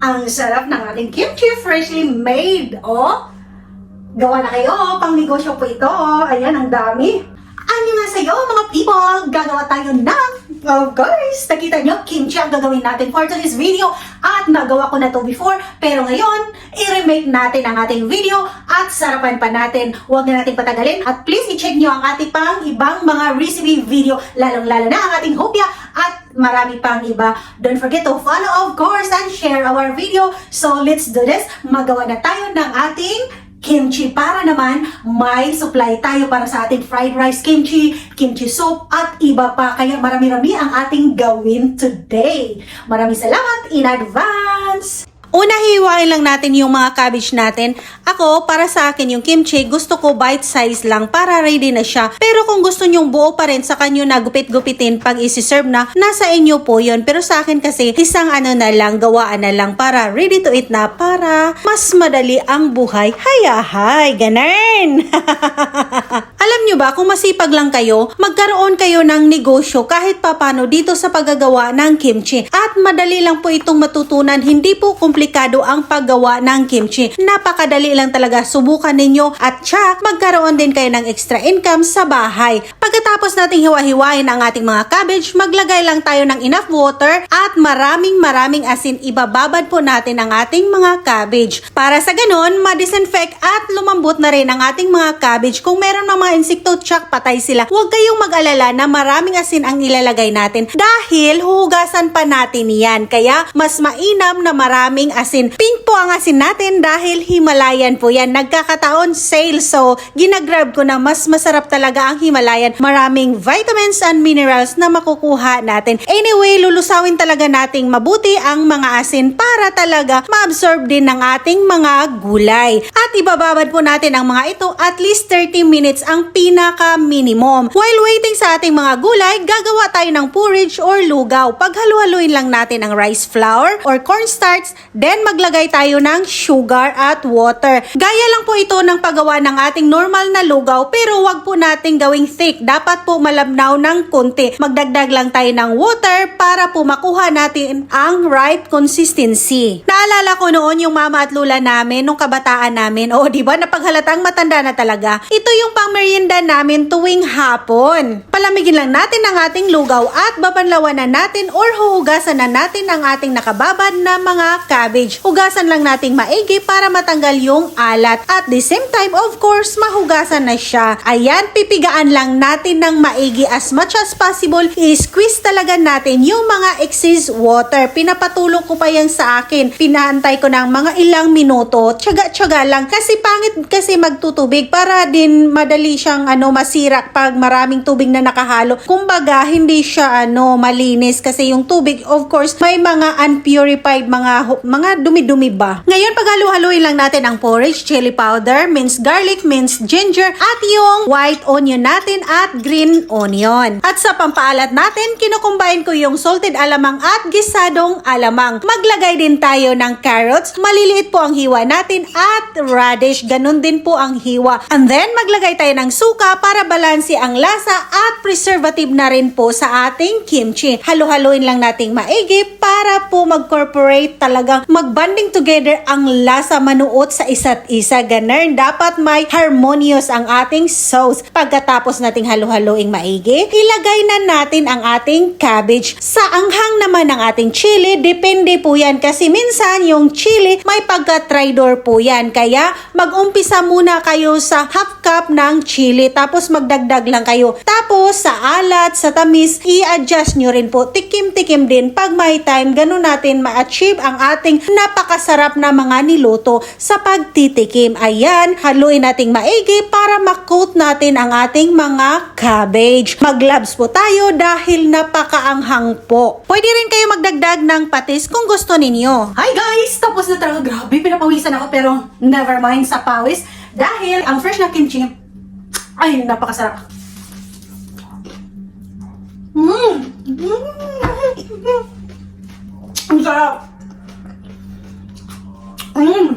Ang sarap ng ating kimchi freshly made. Oh, gawa na kayo. Pang negosyo po ito. Oh. Ayan, ang dami. Ano nga sa'yo, mga people? Gagawa tayo ng, of course, nakita nyo, kimchi ang gagawin natin for today's video. At nagawa ko na to before, pero ngayon, i-remake natin ang ating video at sarapan pa natin. Huwag na natin patagalin at please i-check nyo ang ating pang ibang mga recipe video, lalong-lalo na ang ating hopya at marami pang iba. Don't forget to follow, of course, and share our video. So, let's do this. Magawa na tayo ng ating kimchi para naman may supply tayo para sa ating fried rice kimchi, kimchi soup at iba pa. Kaya marami-rami ang ating gawin today. Maraming salamat in advance! Una, hiwain lang natin yung mga cabbage natin. Ako, para sa akin, yung kimchi, gusto ko bite size lang para ready na siya. Pero kung gusto nyong buo pa rin sa kanyo na gupit-gupitin pag isi-serve na, nasa inyo po yun. Pero sa akin kasi, isang ano na lang, gawaan na lang para ready to eat na para mas madali ang buhay. Hayahay, ganun! Alam nyo ba, kung masipag lang kayo, magkaroon kayo ng negosyo kahit papano dito sa paggagawa ng kimchi. At madali lang po itong matutunan, hindi po komplikado ang paggawa ng kimchi. Napakadali lang talaga, subukan ninyo at tsak, magkaroon din kayo ng extra income sa bahay. Pagkatapos nating hiwa-hiwain ang ating mga cabbage, maglagay lang tayo ng enough water at maraming maraming asin. Ibababad po natin ang ating mga cabbage. Para sa ganon, ma-disinfect at lumambot na rin ang ating mga cabbage. Kung meron mga mga insekto, tsak, patay sila. Huwag kayong mag-alala na maraming asin ang ilalagay natin dahil huhugasan pa natin yan. Kaya mas mainam na maraming asin. Pink po ang asin natin dahil Himalayan po yan. Nagkakataon sale so ginagrab ko na mas masarap talaga ang Himalayan. Maraming vitamins and minerals na makukuha natin. Anyway, lulusawin talaga nating mabuti ang mga asin para talaga ma-absorb din ng ating mga gulay. At ibababad po natin ang mga ito at least 30 minutes ang pinaka-minimum. While waiting sa ating mga gulay, gagawa tayo ng porridge or lugaw. Paghalu-haluin lang natin ang rice flour or cornstarch, then maglagay tayo ng sugar at water. Gaya lang po ito ng paggawa ng ating normal na lugaw pero wag po nating gawing thick. Dapat po malabnaw ng konti. Magdagdag lang tayo ng water para po makuha natin ang right consistency. Naalala ko noon yung mama at lula namin nung kabataan namin. O, di ba? Napaghalatang matanda na talaga. Ito yung pang merienda namin tuwing hapon. Palamigin lang natin ang ating lugaw at babanlawan na natin or huhugasan na natin ang ating nakababad na mga cabbage. Hugasan lang nating maigi para matanggal yung alat. At the same time, of course, mahugasan na siya. Ayan, pipigaan lang natin ng maigi as much as possible. I-squeeze talaga natin yung mga excess water. Pinapatulong ko pa yan sa akin. Pinaantay ko ng mga ilang minuto. Tsaga-tsaga lang. Kasi pangit kasi magtutubig para din madali siyang ano masira pag maraming tubig na nakahalo. Kumbaga, hindi siya ano malinis kasi yung tubig of course may mga unpurified mga mga dumi-dumi ba. Ngayon paghalo-haluin lang natin ang porridge, chili powder, minced garlic, minced ginger at yung white onion natin at green onion. At sa pampaalat natin, kinukumbahin ko yung salted alamang at gisadong alamang. Maglagay din tayo ng carrots, maliliit po ang hiwa natin at radish, ganun din po ang hiwa. And then maglagay tayo ng suka para balansi ang lasa at preservative na rin po sa ating kimchi. Halo-haloin lang nating maigi para po mag-corporate talagang mag-bonding together ang lasa manuot sa isa't isa. Ganun, dapat may harmonious ang ating sauce. Pagkatapos nating halo-haloing maigi, ilagay na natin ang ating cabbage. Sa anghang naman ng ating chili, depende po yan kasi minsan yung chili may pagka-tridor po yan. Kaya mag-umpisa muna kayo sa half cup ng chili tapos magdagdag lang kayo. Tapos sa alat, sa tamis, i-adjust nyo rin po. Tikim-tikim din pag may time, ganun natin ma-achieve ang ating napakasarap na mga niluto sa pagtitikim. Ayan, haluin nating maigi para makoat natin ang ating mga cabbage. Mag-gloves po tayo dahil napakaanghang po. Pwede rin kayo magdagdag ng patis kung gusto ninyo. Hi guys! Tapos na talaga. Grabe, pinapawisan ako pero never mind sa pawis. Dahil ang fresh na kimchi, ay, napakasarap. Mmm! Mm. Ang sarap! Mmm!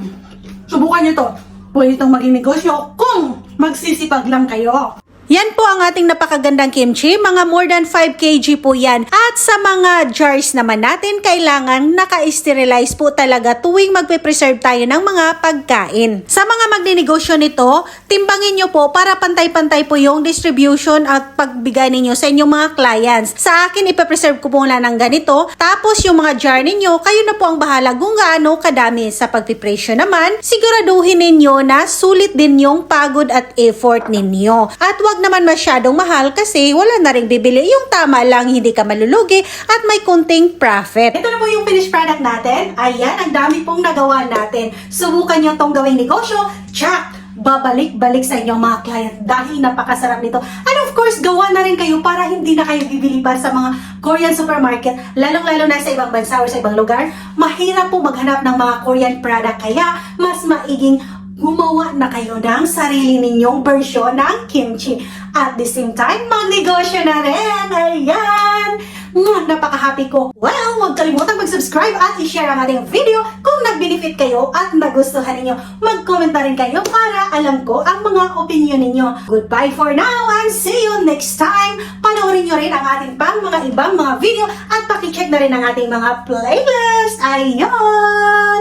Subukan niyo to. Pwede itong maging negosyo kung magsisipag lang kayo. Yan po ang ating napakagandang kimchi. Mga more than 5 kg po yan. At sa mga jars naman natin, kailangan naka-sterilize po talaga tuwing magpe-preserve tayo ng mga pagkain. Sa mga magninegosyo nito, timbangin nyo po para pantay-pantay po yung distribution at pagbigay ninyo sa inyong mga clients. Sa akin, ipapreserve ko po muna ng ganito. Tapos yung mga jar ninyo, kayo na po ang bahala kung gaano kadami. Sa pagpipresyo naman, siguraduhin ninyo na sulit din yung pagod at effort ninyo. At wag naman masyadong mahal kasi wala na rin bibili. Yung tama lang, hindi ka malulugi at may kunting profit. Ito na po yung finished product natin. Ayan, ang dami pong nagawa natin. Subukan nyo tong gawing negosyo. Check! babalik-balik sa inyong mga client dahil napakasarap nito. And of course, gawa na rin kayo para hindi na kayo bibili pa sa mga Korean supermarket, lalong-lalo na sa ibang bansa o sa ibang lugar. Mahirap po maghanap ng mga Korean product kaya mas maiging gumawa na kayo ng sarili ninyong version ng kimchi. At the same time, magnegosyo na rin. Ayan! Mwah, napaka-happy ko. Well, huwag kalimutang mag-subscribe at i-share ang ating video kung nag-benefit kayo at nagustuhan ninyo. Mag-comment na rin kayo para alam ko ang mga opinion ninyo. Goodbye for now and see you next time. Panoorin nyo rin ang ating pang mga ibang mga video at pakicheck na rin ang ating mga playlist. Ayun!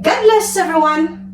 God bless everyone!